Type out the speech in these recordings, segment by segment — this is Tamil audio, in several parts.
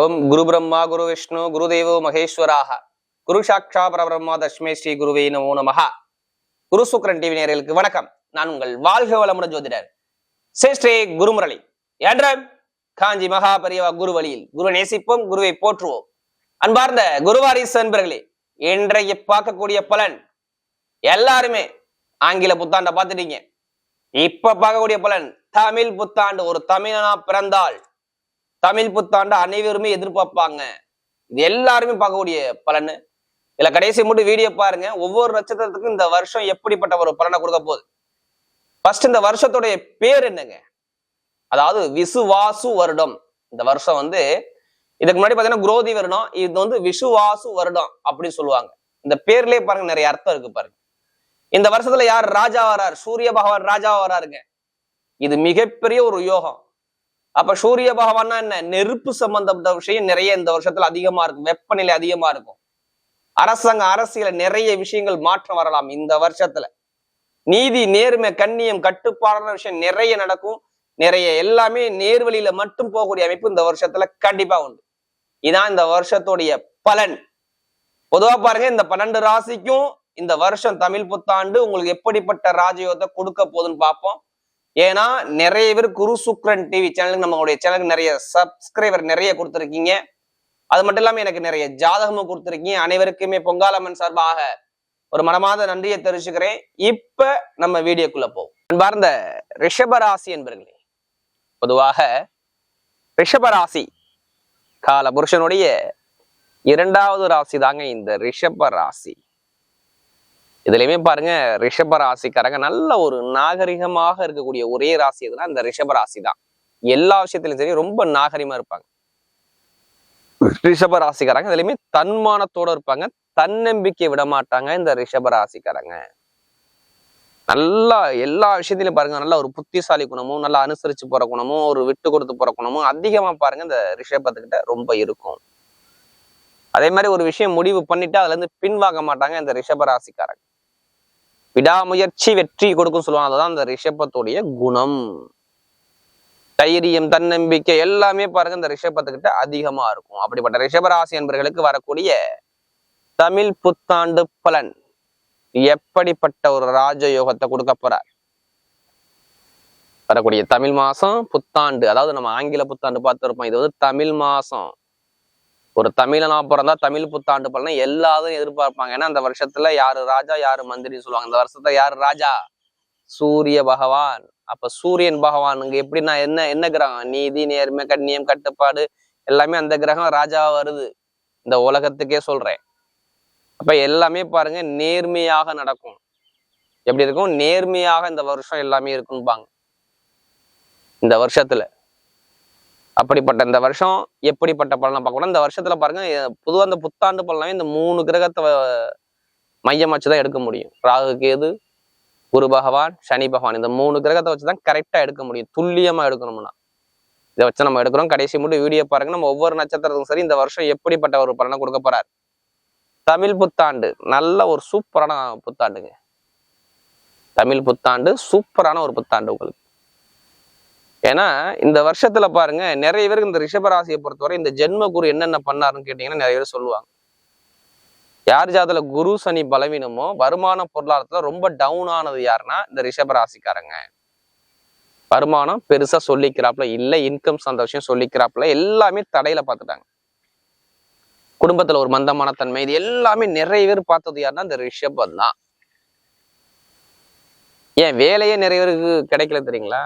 ஓம் குரு பிரம்மா குரு விஷ்ணு குரு தேவோ மகேஸ்வராக. குரு சாட்சா பரபிரம்மா தஷ்மே ஸ்ரீ குருவே நமோ நமஹா. குரு சுக்கரன் டிவி நேர்களுக்கு வணக்கம். நான் உங்கள் வாழ்க வளமுடன் ஜோதிடர் ஸ்ரீ ஸ்ரீ குருமுரளி. என்ற காஞ்சி மகா பெரியவா குரு வழியில். குரு நேசிப்போம் குருவை போற்றுவோம். அன்பார்ந்த குருவாரிசு அன்பர்களே இன்றைய பார்க்கக்கூடிய பலன் எல்லாருமே ஆங்கில புத்தாண்டை பார்த்துட்டீங்க. இப்ப பார்க்கக்கூடிய பலன் தமிழ் புத்தாண்டு. ஒரு தமிழனா பிறந்தால் தமிழ் புத்தாண்டு அனைவருமே எதிர்பார்ப்பாங்க. இது எல்லாருமே பார்க்கக்கூடிய பலன். இதுல கடைசி மட்டும் வீடியோ பாருங்க. ஒவ்வொரு நட்சத்திரத்துக்கும் இந்த வருஷம் எப்படிப்பட்ட ஒரு பலனை கொடுக்க போகுது? ஃபர்ஸ்ட் இந்த வருஷத்துடைய பேர் என்னங்க? அதாவது விசுவாசு வருடம். இந்த வருஷம் வந்து இதுக்கு முன்னாடி பாத்தீங்கன்னா குரோதி வருடம் இது வந்து விசுவாசு வருடம் அப்படின்னு சொல்லுவாங்க. இந்த பேர்லயே பாருங்க நிறைய அர்த்தம் இருக்கு பாருங்க. இந்த வருஷத்துல யார் ராஜா வரார்? சூரிய பகவான் ராஜா வராருங்க. இது மிகப்பெரிய ஒரு யோகம். அப்ப சூரிய பகவான்னா என்ன? நெருப்பு சம்பந்தப்பட்ட விஷயம் நிறைய இந்த வருஷத்துல அதிகமா இருக்கும். வெப்பநிலை அதிகமா இருக்கும். அரசாங்க அரசியல நிறைய விஷயங்கள் மாற்றம் வரலாம் இந்த வருஷத்துல. நீதி நேர்மை கண்ணியம் கட்டுப்பாடான விஷயம் நிறைய நடக்கும். நிறைய எல்லாமே நேர்வழியில மட்டும் போகக்கூடிய அமைப்பு இந்த வருஷத்துல கண்டிப்பா உண்டு. இதான் இந்த வருஷத்துடைய பலன். பொதுவா பாருங்க இந்த பன்னெண்டு ராசிக்கும் இந்த வருஷம் தமிழ் புத்தாண்டு உங்களுக்கு எப்படிப்பட்ட ராஜயோகத்தை கொடுக்க போகுதுன்னு பார்ப்போம். ஏன்னா நிறைய பேர் குரு சுக்ரன் டிவி சேனலுக்கு நம்மளுடைய சேனலுக்கு நிறைய சப்ஸ்கிரைபர் நிறைய கொடுத்துருக்கீங்க. அது மட்டும் இல்லாமல் எனக்கு நிறைய ஜாதகமும் கொடுத்துருக்கீங்க. அனைவருக்குமே பொங்காலம்மன் சார்பாக ஒரு மனமாத நன்றியை தெரிவிச்சுக்கிறேன். இப்ப நம்ம வீடியோக்குள்ள போவோம். அன்பார்ந்த ரிஷபராசி என்பர்களே பொதுவாக ரிஷபராசி கால புருஷனுடைய இரண்டாவது ராசி தாங்க இந்த ரிஷப ராசி இதுலயுமே பாருங்க ரிஷப ராசிக்காரங்க நல்ல ஒரு நாகரிகமாக இருக்கக்கூடிய ஒரே ராசி எதுனா இந்த ரிஷப ராசி தான் எல்லா விஷயத்திலும் சரி ரொம்ப நாகரிகமா இருப்பாங்க. ரிஷப ராசிக்காரங்க இதுலயுமே தன்மானத்தோட இருப்பாங்க. தன்னம்பிக்கை விட மாட்டாங்க இந்த ரிஷப ராசிக்காரங்க. நல்லா எல்லா விஷயத்திலும் பாருங்க நல்ல ஒரு புத்திசாலி குணமும் நல்லா அனுசரிச்சு போற குணமும் ஒரு விட்டு கொடுத்து போற குணமும் அதிகமா பாருங்க இந்த ரிஷபத்துக்கிட்ட ரொம்ப இருக்கும். அதே மாதிரி ஒரு விஷயம் முடிவு பண்ணிட்டு அதுல இருந்து பின்வாங்க மாட்டாங்க இந்த ரிஷப ராசிக்காரங்க. விடாமுயற்சி வெற்றி கொடுக்கும் சொல்லுவாங்க. அதுதான் அந்த ரிஷபத்துடைய குணம். தைரியம் தன்னம்பிக்கை எல்லாமே பாருங்க இந்த ரிஷபத்துக்கிட்ட அதிகமா இருக்கும். அப்படிப்பட்ட ரிஷபராசி என்பர்களுக்கு வரக்கூடிய தமிழ் புத்தாண்டு பலன். எப்படிப்பட்ட ஒரு ராஜயோகத்தை கொடுக்க போறார்? வரக்கூடிய தமிழ் மாசம் புத்தாண்டு. அதாவது நம்ம ஆங்கில புத்தாண்டு பார்த்துருப்போம். இது வந்து தமிழ் மாசம். ஒரு தமிழனா பிறந்தா தமிழ் புத்தாண்டு பலனா எல்லாரும் எதிர்பார்ப்பாங்க. ஏன்னா அந்த வருஷத்துல யாரு ராஜா யாரு மந்திரின்னு சொல்லுவாங்க. இந்த வருஷத்துல யாரு ராஜா? சூரிய பகவான். அப்ப சூரியன் பகவானுங்க எப்படின்னா என்ன என்ன கிரகம்? நீதி நேர்மை கண்ணியம் கட்டுப்பாடு எல்லாமே அந்த கிரகம் ராஜாவா வருது. இந்த உலகத்துக்கே சொல்றேன். அப்ப எல்லாமே பாருங்க நேர்மையாக நடக்கும். எப்படி இருக்கும்? நேர்மையாக இந்த வருஷம் எல்லாமே இருக்கும்பாங்க. இந்த வருஷத்துல. அப்படிப்பட்ட இந்த வருஷம் எப்படிப்பட்ட பலனை பார்க்கணும் இந்த வருஷத்துல பாருங்க பொதுவாக இந்த புத்தாண்டு பலனாவே இந்த மூணு கிரகத்தை மையம் வச்சுதான் எடுக்க முடியும். ராகு கேது குரு பகவான் சனி பகவான். இந்த மூணு கிரகத்தை வச்சுதான் கரெக்டா எடுக்க முடியும். துல்லியமா எடுக்கணும்னா. இதை வச்சு நம்ம எடுக்கிறோம். கடைசி மட்டும் வீடியோ பாருங்க. நம்ம ஒவ்வொரு நட்சத்திரத்துக்கும் சரி இந்த வருஷம் எப்படிப்பட்ட ஒரு பலனை கொடுக்க போறார். தமிழ் புத்தாண்டு நல்ல ஒரு சூப்பரான புத்தாண்டுங்க. தமிழ் புத்தாண்டு சூப்பரான ஒரு புத்தாண்டு உங்களுக்கு. ஏன்னா இந்த வருஷத்துல பாருங்க நிறைய பேருக்கு இந்த ரிஷபராசியை பொறுத்தவரை இந்த ஜென்ம குரு என்னென்ன பண்ணாருன்னு கேட்டீங்கன்னா நிறைய பேர் சொல்லுவாங்க. யார் ஜாதல குரு சனி பலவீனமோ வருமான பொருளாதாரத்துல ரொம்ப டவுன் ஆனது யாருன்னா இந்த ரிஷபராசிக்காரங்க வருமானம் பெருசா சொல்லிக்கிறாப்புல இல்ல இன்கம் சார்ந்த விஷயம் சொல்லிக்கிறாப்புல எல்லாமே தடையில பார்த்துட்டாங்க. குடும்பத்துல ஒரு மந்தமான தன்மை இது எல்லாமே நிறைய பேர் பார்த்தது யாருன்னா இந்த ரிஷபம் தான். ஏன் வேலையே நிறைய பேருக்கு கிடைக்கல தெரியுங்களா?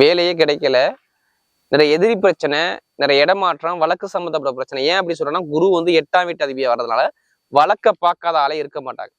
வேலையே கிடைக்கல. நிறைய எதிரி பிரச்சனை நிறைய இடமாற்றம் வழக்கு சம்மந்தப்பட்ட பிரச்சனை. ஏன் அப்படி சொல்றேன்னா குரு வந்து எட்டாம் வீட்டு அதிபதியாக வர்றதுனால வழக்க பார்க்காத ஆளே இருக்க மாட்டாங்க.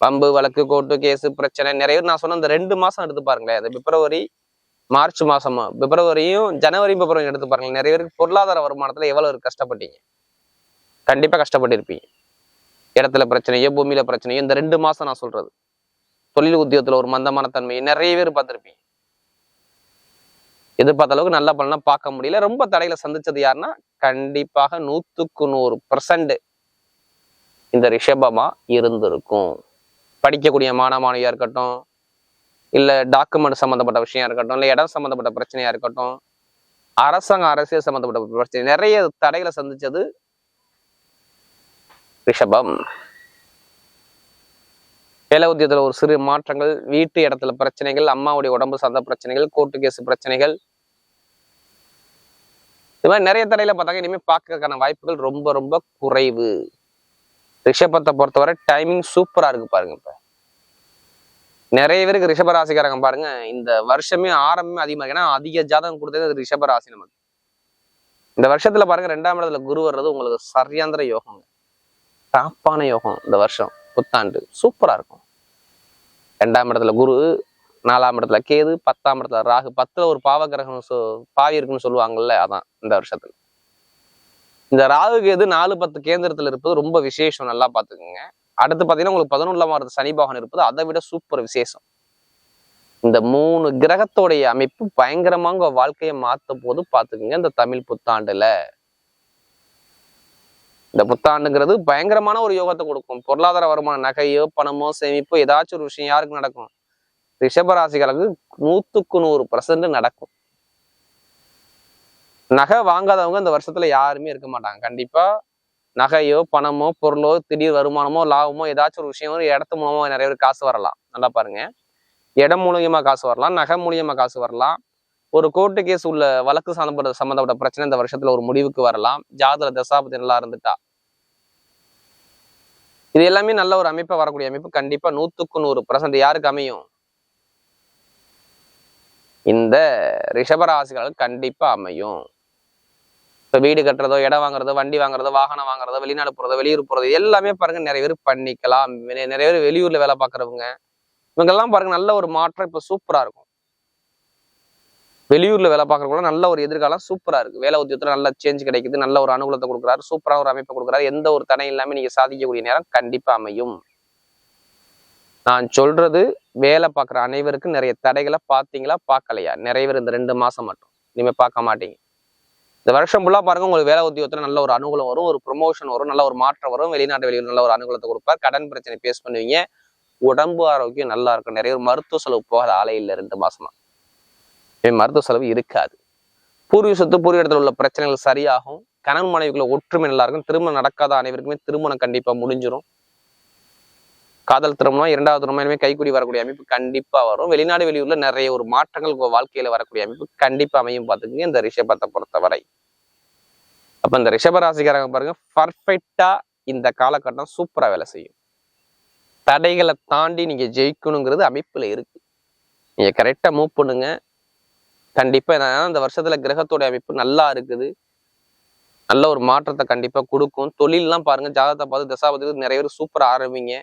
பம்பு வழக்கு கோர்ட்டு கேஸு பிரச்சனை நிறைய பேர் நான் சொன்ன இந்த ரெண்டு மாசம் எடுத்து பாருங்களேன். இந்த பிப்ரவரி மார்ச் மாசமா பிப்ரவரியும் ஜனவரி பிப்ரவரியும் எடுத்து பாருங்களேன். நிறைய பேருக்கு பொருளாதார வருமானத்துல எவ்வளவு கஷ்டப்பட்டீங்க? கண்டிப்பா கஷ்டப்பட்டிருப்பீங்க. இடத்துல பிரச்சனையோ பூமியில பிரச்சனையோ இந்த ரெண்டு மாசம் நான் சொல்றது. தொழில் உத்தியோகத்துல ஒரு மந்தமான தன்மை நிறைய பேர் பார்த்துருப்பீங்க. எதிர்பார்த்த அளவுக்கு நல்ல பலனா பார்க்க முடியல. ரொம்ப தடையில சந்திச்சது யாருன்னா கண்டிப்பாக நூத்துக்கு நூறு பர்சன்ட் இந்த ரிஷபமா இருந்திருக்கும். படிக்கக்கூடிய மாணவ மாணவியா இருக்கட்டும் இல்ல டாக்குமெண்ட் சம்மந்தப்பட்ட விஷயம் இருக்கட்டும் இல்ல இடம் சம்மந்தப்பட்ட பிரச்சனையா இருக்கட்டும் அரசாங்க அரசியல் சம்பந்தப்பட்ட பிரச்சனை நிறைய தடைகளை சந்திச்சது ரிஷபம். வேலை உத்தியத்துல ஒரு சிறு மாற்றங்கள் வீட்டு இடத்துல பிரச்சனைகள் அம்மாவுடைய உடம்பு சார்ந்த பிரச்சனைகள் கோர்ட்டு கேஸ் பிரச்சனைகள். இது மாதிரி நிறைய தடையில பார்த்தாங்க இனிமேல் பார்க்கறதுக்கான வாய்ப்புகள் ரொம்ப ரொம்ப குறைவு. ரிஷபத்தை பொறுத்தவரை டைமிங் சூப்பரா இருக்கு பாருங்க இப்ப. நிறைய பேருக்கு ரிஷபராசிக்காரங்க பாருங்க இந்த வருஷமே ஆரம்பமே அதிகமா இருக்கு. ஏன்னா அதிக ஜாதகம் கொடுத்தது அது ரிஷபராசி நமக்கு. இந்த வருஷத்துல பாருங்க ரெண்டாம் இடத்துல குரு வர்றது உங்களுக்கு சரியாந்திர யோகங்க. டாப்பான யோகம் இந்த வருஷம். புத்தாண்டு. சூப்பரா இருக்கும். ரெண்டாம் இடத்துல குரு நாலாம் இடத்துல கேது பத்தாம் இடத்துல ராகு. பத்துல ஒரு பாவ கிரகம் பாவி இருக்குன்னு சொல்லுவாங்கல்ல அதான் இந்த வருஷத்துல. இந்த ராகு கேது நாலு பத்து கேந்திரத்துல இருப்பது ரொம்ப விசேஷம் நல்லா பார்த்துக்கோங்க. அடுத்து பாத்தீங்கன்னா உங்களுக்கு பதினொன்றாம் இடத்துல சனி பகவான் இருப்பது அதை விட சூப்பர் விசேஷம். இந்த மூணு கிரகத்தோடைய அமைப்பு பயங்கரமா உங்க வாழ்க்கையை மாத்த போது பாத்துக்கோங்க இந்த தமிழ் புத்தாண்டுல. இந்த புத்தாண்டுங்கிறது பயங்கரமான ஒரு யோகத்தை கொடுக்கும். பொருளாதார வருமானம் நகையோ பணமோ சேமிப்போ ஏதாச்சும் ஒரு விஷயம் யாருக்கு நடக்கும்? ரிஷபராசிகளுக்கு நூத்துக்கு நூறு பர்சன்ட் நடக்கும். நகை வாங்காதவங்க இந்த வருஷத்துல யாருமே இருக்க மாட்டாங்க. கண்டிப்பா நகையோ பணமோ பொருளோ திடீர் வருமானமோ லாபமோ ஏதாச்சும் ஒரு விஷயம் இடத்து மூலமா நிறைய பேர் காசு வரலாம். நல்லா பாருங்க. இடம் மூலியமா காசு வரலாம். நகை மூலியமா காசு வரலாம். ஒரு கோர்ட்டு கேஸ் உள்ள வழக்கு சார்ந்த சம்மந்தப்பட்ட பிரச்சனை இந்த வருஷத்துல ஒரு முடிவுக்கு வரலாம். ஜாதக தசாபதி நல்லா இருந்துட்டா? இது எல்லாமே நல்ல ஒரு அமைப்பை வரக்கூடிய அமைப்பு. கண்டிப்பா நூத்துக்கு நூறு பர்சன்ட் யாருக்கு அமையும்? இந்த ரிஷபராசிகள் கண்டிப்பா அமையும். இப்ப வீடு கட்டுறதோ இடம் வாங்குறதோ வண்டி வாங்குறதோ வாகனம் வாங்குறதோ வெளிநாடு போறதோ வெளியூர் போறதோ எல்லாமே பாருங்க நிறைய பேர் பண்ணிக்கலாம். நிறைய பேர் வெளியூர்ல வேலை பார்க்கறவங்க. இவங்கெல்லாம் பாருங்க நல்ல ஒரு மாற்றம் இப்ப சூப்பரா இருக்கும். வெளியூர்ல வேலை பார்க்கறவங்க நல்ல ஒரு எதிர்காலம் சூப்பரா இருக்கு. வேலை உத்தியோகத்துல நல்ல சேஞ்ச் கிடைக்குது நல்ல ஒரு அனுகூலத்தை கொடுக்குறாரு சூப்பராக ஒரு அமைப்பை கொடுக்குறாரு. எந்த ஒரு தடை இல்லாம நீங்க சாதிக்கக்கூடிய நேரம் கண்டிப்பா அமையும். நான் சொல்றது வேலை பார்க்குற அனைவருக்கும் நிறைய தடைகளை பார்த்தீங்களா? பார்க்கலையா? நிறைய பேர் இந்த ரெண்டு மாசம் மட்டும். இனிமே பார்க்க மாட்டீங்க. இந்த வருஷம் ஃபுல்லாக பாருங்க உங்களுக்கு வேலை உத்தியோகத்தில் நல்ல ஒரு அனுகூலம் வரும் ஒரு ப்ரொமோஷன் வரும் நல்ல ஒரு மாற்றம் வரும். வெளிநாட்டு வெளியூர் நல்ல ஒரு அனுகூலத்தை கொடுப்பார். கடன் பிரச்சனை பேஸ் பண்ணுவீங்க. உடம்பு ஆரோக்கியம் நல்லா இருக்கும். நிறைய ஒரு மருத்துவ செலவு போகாத ஆலை இல்லை ரெண்டு மாசமா. மருத்துவ செலவு இருக்காது? பூர்வீக சொத்து பூர்வீக இடத்துல உள்ள பிரச்சனைகள் சரியாகும். கணவன் மனைவிக்குள்ள ஒற்றுமை நல்லா இருக்கும். திருமணம் நடக்காத அனைவருக்குமே திருமணம் கண்டிப்பாக முடிஞ்சிடும் காதல் திருமணம் இரண்டாவது திருமணமே கைக்கூடி வரக்கூடிய அமைப்பு கண்டிப்பாக வரும். வெளிநாடு வெளியூர்ல நிறைய ஒரு மாற்றங்கள் வாழ்க்கையில் வரக்கூடிய அமைப்பு கண்டிப்பாக அமையும். பார்த்துக்கங்க. இந்த ரிஷபத்தை பொறுத்தவரை. அப்போ இந்த ரிஷபராசிக்காரங்க பாருங்க பர்ஃபெக்டாக இந்த காலகட்டம் சூப்பராக வேலை செய்யும். தடைகளை தாண்டி நீங்கள் ஜெயிக்கணுங்கிறது அமைப்பில் இருக்கு. நீங்கள் கரெக்டாக மூவ் பண்ணுங்க. கண்டிப்பா. என்னன்னா இந்த வருஷத்துல கிரகத்தோட அமைப்பு நல்லா இருக்குது. நல்ல ஒரு மாற்றத்தை கண்டிப்பா கொடுக்கும். தொழில்லாம் பாருங்க ஜாதகத்தை பார்த்து தசாபதி நிறைய பேர் சூப்பர் ஆரம்பிங்க.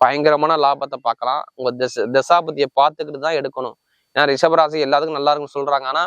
பயங்கரமான லாபத்தை பார்க்கலாம். உங்க திச தசாபதியை பார்த்துக்கிட்டு தான் எடுக்கணும். ஏன்னா ரிஷபராசி எல்லாத்துக்கும் நல்லா இருக்குன்னு சொல்றாங்க. ஆனா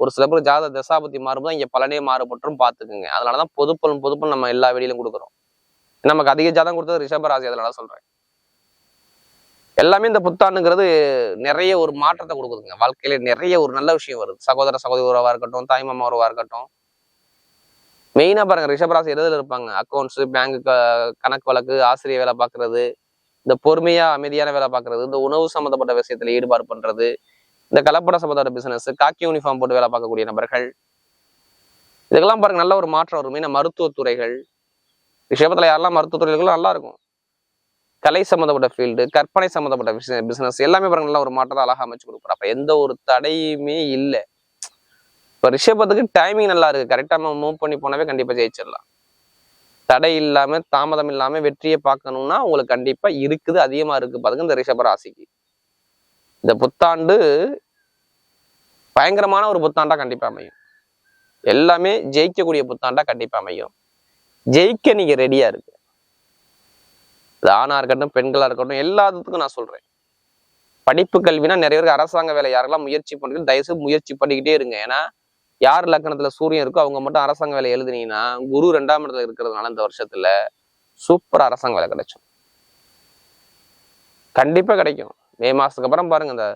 ஒரு சில பேர் ஜாதக தசாபதி மாறும்போது இங்க பலனே மாறுபட்டும் பார்த்துக்குங்க. அதனாலதான் பொதுப்பலன் பொதுப்பலன் நம்ம எல்லா வெளியிலும் கொடுக்குறோம். நமக்கு அதிக ஜாதகம் கொடுத்தது ரிஷபராசி அதனால சொல்றேன். எல்லாமே இந்த புத்தாண்டுங்கிறது நிறைய ஒரு மாற்றத்தை கொடுக்குதுங்க. வாழ்க்கையில நிறைய ஒரு நல்ல விஷயம் வருது. சகோதர சகோதரி உறவா இருக்கட்டும் தாய்மாமா உறவா இருக்கட்டும். மெயினா பாருங்க ரிஷபராசி எதில் இருப்பாங்க? அக்கௌண்ட்ஸ் பேங்க் கணக்கு வழக்கு ஆசிரியர் வேலை பார்க்கறது இந்த பொறுமையா அமைதியான வேலை பார்க்கறது இந்த உணவு சம்மந்தப்பட்ட விஷயத்துல ஈடுபாடு பண்றது இந்த கலப்பட சம்மந்தப்பட்ட பிசினஸ் காக்கி யூனிஃபார்ம் போட்டு வேலை பார்க்கக்கூடிய நபர்கள். இதுக்கெல்லாம் பாருங்க நல்ல ஒரு மாற்றம் வரும் மெயினா மருத்துவத்துறைகள். ரிஷபத்துல யாரெல்லாம் மருத்துவத்துறைகளும் நல்லா இருக்கும். கலை சம்மந்தப்பட்ட ஃபீல்டு கற்பனை சம்மந்தப்பட்ட பிசினஸ் எல்லாமே பாருங்க ஒரு மாற்றத்தை அழகாக அமைச்சு கொடுக்குறோம் அப்போ எந்த ஒரு தடையுமே இல்லை. இப்போ ரிஷபத்துக்கு டைமிங் நல்லா இருக்குது கரெக்டாக நம்ம மூவ் பண்ணி போனாவே கண்டிப்பாக ஜெயிச்சிடலாம். தடை இல்லாமல் தாமதம் இல்லாமல் வெற்றியை பார்க்கணும்னா உங்களுக்கு கண்டிப்பாக இருக்குது அதிகமாக இருக்குது பாருங்க இந்த ரிஷப ராசிக்கு. இந்த புத்தாண்டு பயங்கரமான ஒரு புத்தாண்டாக கண்டிப்பாக அமையும். எல்லாமே ஜெயிக்கக்கூடிய புத்தாண்டாக கண்டிப்பாக அமையும். ஜெயிக்க நீங்கள் ரெடியாக இருக்கு. அது ஆணாக இருக்கட்டும் பெண்களாக இருக்கட்டும் எல்லாத்துக்கும் நான் சொல்றேன். படிப்பு கல்வினா நிறைய பேருக்கு அரசாங்க வேலை யாரெல்லாம் முயற்சி பண்ணுறது தயவுசெய்து முயற்சி பண்ணிக்கிட்டே இருங்க. ஏன்னா யார் லக்கணத்துல சூரியன் இருக்கோ அவங்க மட்டும் அரசாங்க வேலை எழுதுனீங்கன்னா குரு ரெண்டாம் இடத்துல இருக்கிறதுனால இந்த வருஷத்துல சூப்பர் அரசாங்க வேலை கிடைக்கும் கண்டிப்பா கிடைக்கும். மே மாசத்துக்கு அப்புறம் பாருங்க இந்த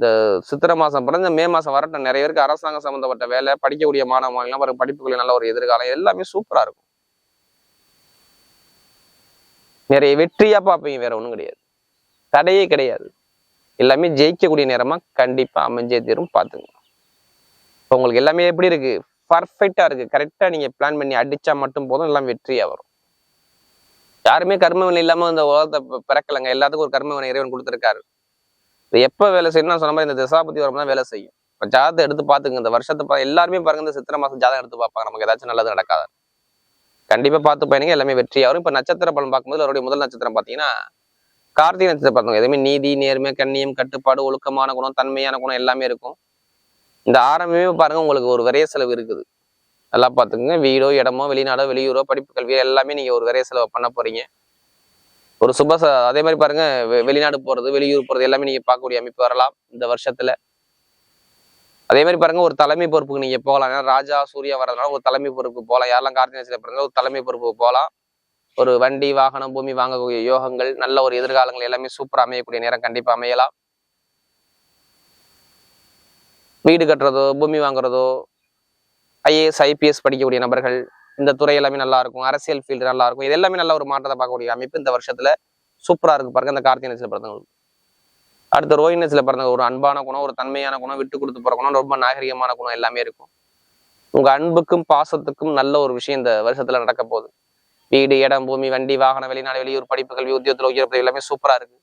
இந்த சித்திரை மாசம் அப்புறம் இந்த மே மாசம் வரட்டும். நிறைய பேருக்கு அரசாங்கம் சம்மந்தப்பட்ட வேலை படிக்கக்கூடிய மாணவ மாணவர்கள் பாருங்க படிப்புகளில் நல்ல ஒரு எதிர்காலம் எல்லாமே சூப்பரா இருக்கும். நிறைய வெற்றியாக பார்ப்பீங்க வேற ஒன்றும் கிடையாது. தடையே கிடையாது. எல்லாமே ஜெயிக்கக்கூடிய நேரமாக கண்டிப்பாக அமைஞ்சே தீரும் பார்த்துங்க. இப்போ உங்களுக்கு எல்லாமே எப்படி இருக்கு? பர்ஃபெக்டாக இருக்கு. கரெக்டாக நீங்கள் பிளான் பண்ணி அடித்தா மட்டும் போதும் எல்லாம் வெற்றியாக வரும். யாருமே கர்மவினை இல்லாமல் இந்த உலகத்தை பிறக்கலைங்க. எல்லாத்துக்கும் ஒரு கர்மவினை இறைவன் கொடுத்துருக்காரு. இது எப்போ வேலை செய்யணும் சொன்ன மாதிரி இந்த திசாபதி தான் வேலை செய்யும். இப்போ ஜாதகத்தை எடுத்து பார்த்துங்க இந்த வருஷத்தை பா- எல்லாருமே பாருங்க இந்த சித்திரை மாதம் ஜாதகம் எடுத்து பார்ப்பாங்க. நமக்கு ஏதாச்சும் நல்லது நடக்காது? கண்டிப்பாக பார்த்து பயணிங்க. எல்லாமே வெற்றியாக வரும் இப்போ நட்சத்திர பலன் பார்க்கும்போது அவருடைய முதல் நட்சத்திரம் பார்த்தீங்கன்னா கார்த்திகை நட்சத்திரம் பார்த்தவங்க எதுவுமே நீதி நேர்மை கண்ணியம் கட்டுப்பாடு ஒழுக்கமான குணம் தன்மையான குணம் எல்லாமே இருக்கும். இந்த ஆரம்பமே பாருங்க உங்களுக்கு ஒரு விரைய செலவு இருக்குது. நல்லா பார்த்துக்குங்க. வீடோ இடமோ வெளிநாடோ வெளியூரோ படிப்பு கல்வியோ எல்லாமே நீங்கள் ஒரு விரைய செலவு பண்ண போறீங்க. ஒரு சுப அதே மாதிரி பாருங்க வெளிநாடு போகிறது வெளியூர் போகிறது எல்லாமே நீங்கள் பார்க்கக்கூடிய அமைப்பு வரலாம். இந்த வருஷத்தில் அதே மாதிரி பாருங்க ஒரு தலைமை பொறுப்புக்கு நீங்க போகலாம். ஏன்னா ராஜா சூர்யா வரதுனால ஒரு தலைமை பொறுப்பு போகலாம். யாரெல்லாம் கார்த்திகை பிறந்த ஒரு தலைமை பொறுப்பு போகலாம். ஒரு வண்டி வாகனம் பூமி வாங்கக்கூடிய யோகங்கள் நல்ல ஒரு எதிர்காலங்கள் எல்லாமே சூப்பராக அமையக்கூடிய நேரம் கண்டிப்பா அமையலாம். வீடு கட்டுறதோ பூமி வாங்குறதோ ஐஏஎஸ் ஐபிஎஸ் படிக்கக்கூடிய நபர்கள் இந்த துறை எல்லாமே நல்லா இருக்கும். அரசியல் ஃபீல்டு நல்லா இருக்கும். இது எல்லாமே நல்ல ஒரு மாற்றத்தை பார்க்கக்கூடிய அமைப்பு இந்த வருஷத்துல சூப்பரா இருக்கு பாருங்க இந்த கார்த்திகை நட்சத்திர பிறந்தவங்களுக்கு அடுத்து ரோஹிணி பிறந்த ஒரு அன்பான குணம் ஒரு தன்மையான குணம் விட்டு கொடுத்து போற குணம் ரொம்ப நாகரிகமான குணம் எல்லாமே இருக்கும். உங்க அன்புக்கும் பாசத்துக்கும் நல்ல ஒரு விஷயம் இந்த வருஷத்துல நடக்க போகுது. வீடு இடம் பூமி வண்டி வாகனம் வெளிநாடு வெளியூர் படிப்பு கல்வி உத்தியோகத்தில் உயர்வு எல்லாமே சூப்பரா இருக்கு.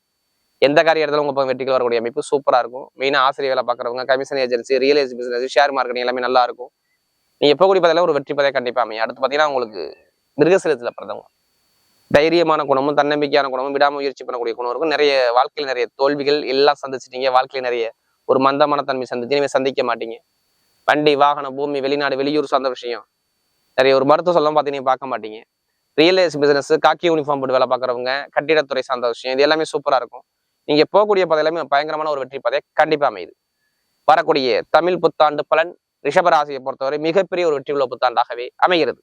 எந்த காரியத்துல உங்க பக்கம் வெற்றிகள் வரக்கூடிய அமைப்பு சூப்பரா இருக்கும். மெயினா ஆசிரியர் வேலை பார்க்குறவங்க commission agency real estate business share market எல்லாமே நல்லா இருக்கும். நீ எப்போ கூடி பார்த்தாலும் ஒரு வெற்றி பதைய கண்டிப்பா அமையும். அடுத்து பாத்தீங்கன்னா உங்களுக்கு மிருகசீலத்துல பிறந்தவங்க. தைரியமான குணமும் தன்னம்பிக்கையான குணமும் விடாமுயற்சி பண்ணக்கூடிய குணம் இருக்கும். நிறைய வாழ்க்கையில் நிறைய தோல்விகள் எல்லாம் சந்திச்சிட்டீங்க. வாழ்க்கையில நிறைய ஒரு மந்தமான தன்மை சந்திச்சு இனிமேல் சந்திக்க மாட்டீங்க. வண்டி வாகனம் பூமி வெளிநாடு வெளியூர் சார்ந்த விஷயம். நிறைய ஒரு மருத்துவ சொல்லம் பார்த்தீங்கன்னா பார்க்க மாட்டீங்க. Real estate business khaki uniform போட்டு வேலை பார்க்குறவங்க கட்டிடத்துறை சார்ந்த விஷயம் இது எல்லாமே சூப்பரா இருக்கும். நீங்க போகக்கூடிய பாதை எல்லாமே பயங்கரமான ஒரு வெற்றி பாதை கண்டிப்பா அமையுது. வரக்கூடிய தமிழ் புத்தாண்டு பலன் ரிஷபராசியை பொறுத்தவரை மிகப்பெரிய ஒரு வெற்றி உள்ள புத்தாண்டாகவே அமைகிறது.